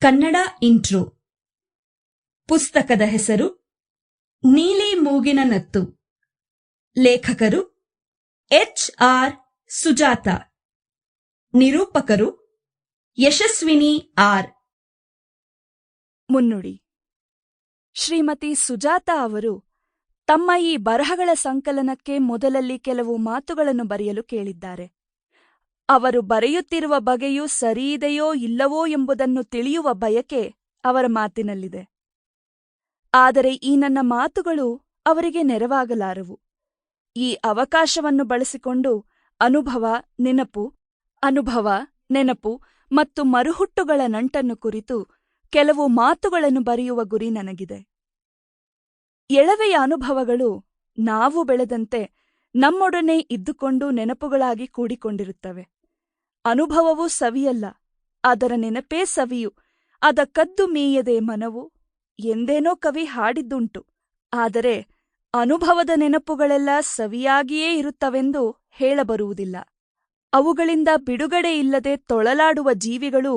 Kannada intro. ಪುಸ್ತಕದ ಹೆಸರು ನೀಲಿ ಮೂಗಿನ ನತ್ತು. ಲೇಖಕರು ಎಚ್ ಆರ್ ಸುಜಾತ. ನಿರೂಪಕರು ಯಶಸ್ವಿನಿ ಆರ್. ಮುನ್ನುಡಿ. ಶ್ರೀಮತಿ ಸುಜಾತ ಅವರು ತಮ್ಮ ಈ ಬರಹಗಳ ಸಂಕಲನಕ್ಕೆ ಮೊದಲಲ್ಲಿ ಕೆಲವು ಮಾತುಗಳನ್ನು ಬರೆಯಲು ಕೇಳಿದ್ದಾರೆ. ಅವರು ಬರೆಯುತ್ತಿರುವ ಬಗೆಯು ಸರಿಯಿದೆಯೋ ಇಲ್ಲವೋ ಎಂಬುದನ್ನು ತಿಳಿಯುವ ಬಯಕೆ ಅವರ ಮಾತಿನಲ್ಲಿದೆ. ಆದರೆ ಈ ನನ್ನ ಮಾತುಗಳು ಅವರಿಗೆ ನೆರವಾಗಲಾರವು. ಈ ಅವಕಾಶವನ್ನು ಬಳಸಿಕೊಂಡು ಅನುಭವ, ನೆನಪು ಅನುಭವ, ನೆನಪು ಮತ್ತು ಮರುಹುಟ್ಟುಗಳ ನಂಟನ್ನು ಕುರಿತು ಕೆಲವು ಮಾತುಗಳನ್ನು ಬರೆಯುವ ಗುರಿ ನನಗಿದೆ. ಎಳವೆಯ ಅನುಭವಗಳು ನಾವು ಬೆಳೆದಂತೆ ನಮ್ಮೊಡನೆ ಇದ್ದುಕೊಂಡು ನೆನಪುಗಳಾಗಿ ಕೂಡಿಕೊಂಡಿರುತ್ತವೆ. ಅನುಭವವು ಸವಿಯಲ್ಲ, ಅದರ ನೆನಪೇ ಸವಿಯು. ಅದ ಕದ್ದು ಮೀಯದೆ ಮನವು ಎಂದೇನೋ ಕವಿ ಹಾಡಿದ್ದುಂಟು. ಆದರೆ ಅನುಭವದ ನೆನಪುಗಳೆಲ್ಲ ಸವಿಯಾಗಿಯೇ ಇರುತ್ತವೆಂದು ಹೇಳಬರುವುದಿಲ್ಲ. ಅವುಗಳಿಂದ ಬಿಡುಗಡೆ ಇಲ್ಲದೆ ತೊಳಲಾಡುವ ಜೀವಿಗಳೂ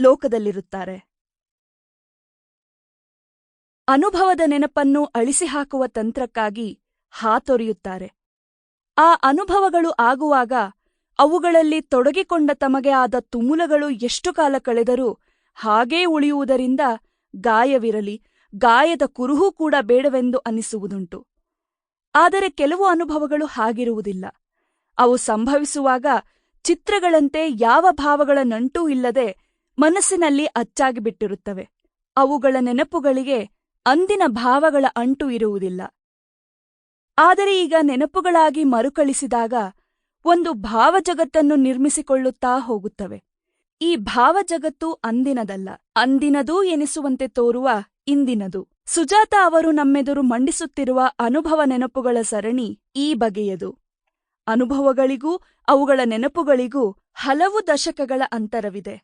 ಲೋಕದಲ್ಲಿರುತ್ತಾರೆ. ಅನುಭವದ ನೆನಪನ್ನು ಅಳಿಸಿಹಾಕುವ ತಂತ್ರಕ್ಕಾಗಿ ಹಾತೊರೆಯುತ್ತಾರೆ. ಆ ಅನುಭವಗಳು ಆಗುವಾಗ ಅವುಗಳಲ್ಲಿ ತೊಡಗಿಕೊಂಡ ತಮಗೆ ಆದ ತುಮುಲಗಳು ಎಷ್ಟು ಕಾಲ ಕಳೆದರೂ ಹಾಗೇ ಉಳಿಯುವುದರಿಂದ ಗಾಯವಿರಲಿ, ಗಾಯದ ಕುರುಹೂ ಕೂಡ ಬೇಡವೆಂದು ಅನಿಸುವುದುಂಟು. ಆದರೆ ಕೆಲವು ಅನುಭವಗಳು ಹಾಗಿರುವುದಿಲ್ಲ. ಅವು ಸಂಭವಿಸುವಾಗ ಚಿತ್ರಗಳಂತೆ ಯಾವ ಭಾವಗಳ ನಂಟೂ ಇಲ್ಲದೆ ಮನಸ್ಸಿನಲ್ಲಿ ಅಚ್ಚಾಗಿಬಿಟ್ಟಿರುತ್ತವೆ. ಅವುಗಳ ನೆನಪುಗಳಿಗೆ ಅಂದಿನ ಭಾವಗಳ ಅಂಟು ಇರುವುದಿಲ್ಲ. ಆದರೆ ಈಗ ನೆನಪುಗಳಾಗಿ ಮರುಕಳಿಸಿದಾಗ ಒಂದು ಭಾವಜಗತ್ತನ್ನು ನಿರ್ಮಿಸಿಕೊಳ್ಳುತ್ತಾ ಹೋಗುತ್ತವೆ. ಈ ಭಾವಜಗತ್ತು ಅಂದಿನದಲ್ಲ. ಅಂದಿನದೂ ಎನಿಸುವಂತೆ ತೋರುವ ಇಂದಿನದು. ಸುಜಾತ ಅವರು ನಮ್ಮೆದುರು ಮಂಡಿಸುತ್ತಿರುವ ಅನುಭವ ನೆನಪುಗಳ ಸರಣಿ ಈ ಬಗೆಯದು. ಅನುಭವಗಳಿಗೂ ಅವುಗಳ ನೆನಪುಗಳಿಗೂ ಹಲವು ದಶಕಗಳ ಅಂತರವಿದೆ.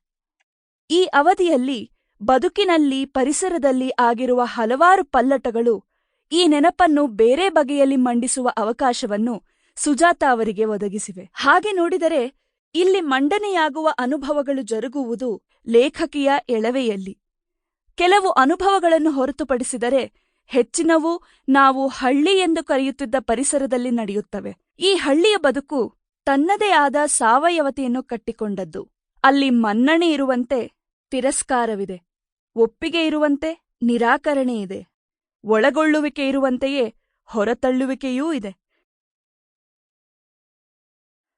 ಈ ಅವಧಿಯಲ್ಲಿ ಬದುಕಿನಲ್ಲಿ ಪರಿಸರದಲ್ಲಿ ಆಗಿರುವ ಹಲವಾರು ಪಲ್ಲಟಗಳು ಈ ನೆನಪನ್ನು ಬೇರೆ ಬಗೆಯಲ್ಲಿ ಮಂಡಿಸುವ ಅವಕಾಶವನ್ನು ಸುಜಾತ ಅವರಿಗೆ ಒದಗಿಸಿವೆ. ಹಾಗೆ ನೋಡಿದರೆ ಇಲ್ಲಿ ಮಂಡನೆಯಾಗುವ ಅನುಭವಗಳು ಜರುಗುವುದು ಲೇಖಕಿಯ ಎಳವೆಯಲ್ಲಿ. ಕೆಲವು ಅನುಭವಗಳನ್ನು ಹೊರತುಪಡಿಸಿದರೆ ಹೆಚ್ಚಿನವು ನಾವು ಹಳ್ಳಿ ಎಂದು ಕರೆಯುತ್ತಿದ್ದ ಪರಿಸರದಲ್ಲಿ ನಡೆಯುತ್ತವೆ. ಈ ಹಳ್ಳಿಯ ಬದುಕು ತನ್ನದೇ ಆದ ಸಾವಯವತೆಯನ್ನು ಕಟ್ಟಿಕೊಂಡದ್ದು. ಅಲ್ಲಿ ಮನ್ನಣೆ ಇರುವಂತೆ ತಿರಸ್ಕಾರವಿದೆ. ಒಪ್ಪಿಗೆ ಇರುವಂತೆ ನಿರಾಕರಣೆ ಇದೆ. ಒಳಗೊಳ್ಳುವಿಕೆ ಇರುವಂತೆಯೇ ಹೊರತಳ್ಳುವಿಕೆಯೂ ಇದೆ.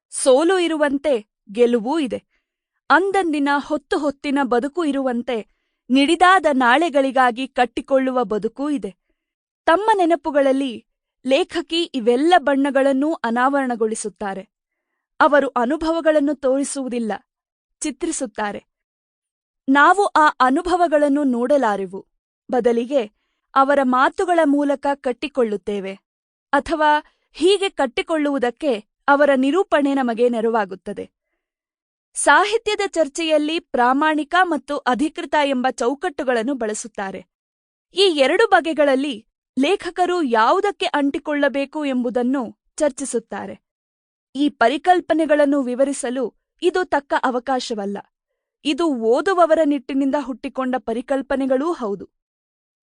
ಸೋಲು ಇರುವಂತೆ ಗೆಲುವೂ ಇದೆ. ಅಂದಂದಿನ ಹೊತ್ತು ಹೊತ್ತಿನ ಬದುಕು ಇರುವಂತೆ ನಿಡಿದಾದ ನಾಳೆಗಳಿಗಾಗಿ ಕಟ್ಟಿಕೊಳ್ಳುವ ಬದುಕೂ ಇದೆ. ತಮ್ಮ ನೆನಪುಗಳಲ್ಲಿ ಲೇಖಕಿ ಇವೆಲ್ಲ ಬಣ್ಣಗಳನ್ನೂ ಅನಾವರಣಗೊಳಿಸುತ್ತಾರೆ. ಅವರು ಅನುಭವಗಳನ್ನು ತೋರಿಸುವುದಿಲ್ಲ, ಚಿತ್ರಿಸುತ್ತಾರೆ. ನಾವು ಆ ಅನುಭವಗಳನ್ನು ನೋಡಲಾರೆವು. ಬದಲಿಗೆ ಅವರ ಮಾತುಗಳ ಮೂಲಕ ಕಟ್ಟಿಕೊಳ್ಳುತ್ತೇವೆ. ಅಥವಾ ಹೀಗೆ ಕಟ್ಟಿಕೊಳ್ಳುವುದಕ್ಕೆ ಅವರ ನಿರೂಪಣೆ ನಮಗೆ ನೆರವಾಗುತ್ತದೆ. ಸಾಹಿತ್ಯದ ಚರ್ಚೆಯಲ್ಲಿ ಪ್ರಾಮಾಣಿಕ ಮತ್ತು ಅಧಿಕೃತ ಎಂಬ ಚೌಕಟ್ಟುಗಳನ್ನು ಬಳಸುತ್ತಾರೆ. ಈ ಎರಡು ಬಗೆಗಳಲ್ಲಿ ಲೇಖಕರು ಯಾವುದಕ್ಕೆ ಅಂಟಿಕೊಳ್ಳಬೇಕು ಎಂಬುದನ್ನು ಚರ್ಚಿಸುತ್ತಾರೆ. ಈ ಪರಿಕಲ್ಪನೆಗಳನ್ನು ವಿವರಿಸಲು ಇದು ತಕ್ಕ ಅವಕಾಶವಲ್ಲ. ಇದು ಓದುವವರ ನಿಟ್ಟಿನಿಂದ ಹುಟ್ಟಿಕೊಂಡ ಪರಿಕಲ್ಪನೆಗಳೂ ಹೌದು.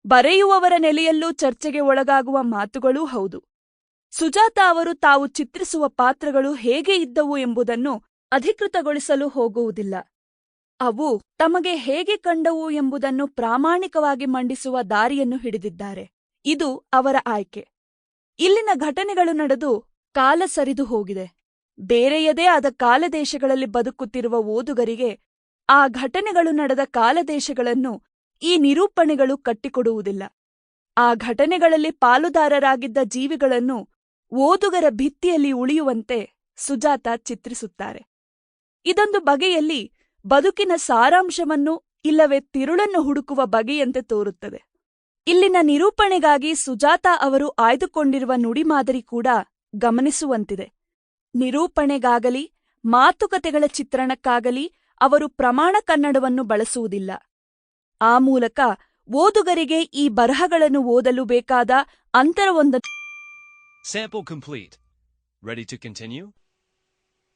ಬರೆಯುವವರ ನೆಲೆಯಲ್ಲೂ ಚರ್ಚೆಗೆ ಒಳಗಾಗುವ ಮಾತುಗಳೂ ಹೌದು. ಸುಜಾತ ಅವರು ತಾವು ಚಿತ್ರಿಸುವ ಪಾತ್ರಗಳು ಹೇಗೆ ಇದ್ದವು ಎಂಬುದನ್ನು ಅಧಿಕೃತಗೊಳಿಸಲು ಹೋಗುವುದಿಲ್ಲ. ಅವು ತಮಗೆ ಹೇಗೆ ಕಂಡವು ಎಂಬುದನ್ನು ಪ್ರಾಮಾಣಿಕವಾಗಿ ಮಂಡಿಸುವ ದಾರಿಯನ್ನು ಹಿಡಿದಿದ್ದಾರೆ. ಇದು ಅವರ ಆಯ್ಕೆ. ಇಲ್ಲಿನ ಘಟನೆಗಳು ನಡೆದು ಕಾಲ ಸರಿದು ಹೋಗಿದೆ. ಬೇರೆಯದೇ ಆದ ಕಾಲದೇಶಗಳಲ್ಲಿ ಬದುಕುತ್ತಿರುವ ಓದುಗರಿಗೆ ಆ ಘಟನೆಗಳು ನಡೆದ ಕಾಲದೇಶಗಳನ್ನು ಈ ನಿರೂಪಣೆಗಳು ಕಟ್ಟಿಕೊಡುವುದಿಲ್ಲ. ಆ ಘಟನೆಗಳಲ್ಲಿ ಪಾಲುದಾರರಾಗಿದ್ದ ಜೀವಿಗಳನ್ನು ಓದುಗರ ಭಿತ್ತಿಯಲ್ಲಿ ಉಳಿಯುವಂತೆ ಸುಜಾತ ಚಿತ್ರಿಸುತ್ತಾರೆ. ಇದೊಂದು ಬಗೆಯಲ್ಲಿ ಬದುಕಿನ ಸಾರಾಂಶವನ್ನು ಇಲ್ಲವೇ ತಿರುಳನ್ನು ಹುಡುಕುವ ಬಗೆಯಂತೆ ತೋರುತ್ತದೆ. ಇಲ್ಲಿನ ನಿರೂಪಣೆಗಾಗಿ ಸುಜಾತ ಅವರು ಆಯ್ದುಕೊಂಡಿರುವ ನುಡಿಮಾದರಿ ಕೂಡ ಗಮನಿಸುವಂತಿದೆ. ನಿರೂಪಣೆಗಾಗಲಿ, ಮಾತುಕತೆಗಳ ಚಿತ್ರಣಕ್ಕಾಗಲಿ ಅವರು ಪ್ರಮಾಣ ಕನ್ನಡವನ್ನು ಬಳಸುವುದಿಲ್ಲ. ಆ ಮೂಲಕ ಓದುಗರಿಗೆ ಈ ಬರಹಗಳನ್ನು ಓದಲು ಬೇಕಾದ ಅಂತರವೊಂದನ್ನು